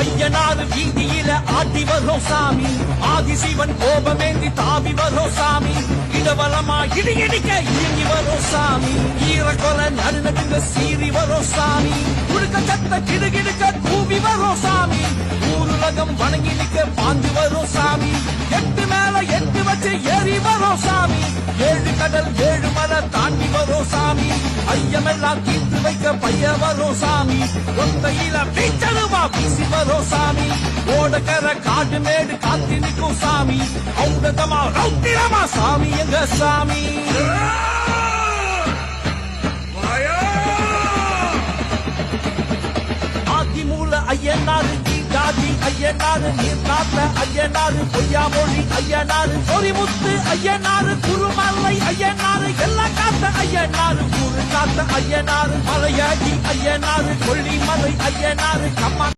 ஐயனாறு வீதியில ஆட்டி வரும் சாமி. ஆதிசிவன் கோபமேந்தி தாவி வரும் சாமி. இடவலமா இடி இடிக்க இயங்கி வரும் சாமி. ஈரக்கொலை நடுநடுங்க சீறி வரும் சாமி. குடுக்க சத்த கிடுகிடுக்க கூவி வரும் சாமி. ஊருலகம் வணங்கி நிக்க பாஞ்சு வரும் சாமி. எட்டு மேல எட்டு வச்சு ஏறி வரும் சாமி. ஏழு கடல் ஏழு மலை தாண்டி வரும் சாமி. ஐயமெல்லாம் தீர்த்து வைக்க பைய வரும் சாமி. ஒத்தையில வீச்சலுமா வீசி வரும் சாமி. ஓடக்கர காடு மேடு காத்தி நிற்கும் சாமி. ஔடதமா ரௌத்திரமா சாமி எங்க சாமி? ஆதிமூல ஐயனாரு ஜாதி ஐயனாரு நீர் காத்த ஐயனாரு பொய்யாமொழி ஐயனாரு சொரிமுத்து ஐயனாரு எல்லாம் ஐயனாறு ஐயனாரு ஊரு காத்த ஐயனாறு மலையாடி ஐயனாரு கொல்லிமலை கம்மா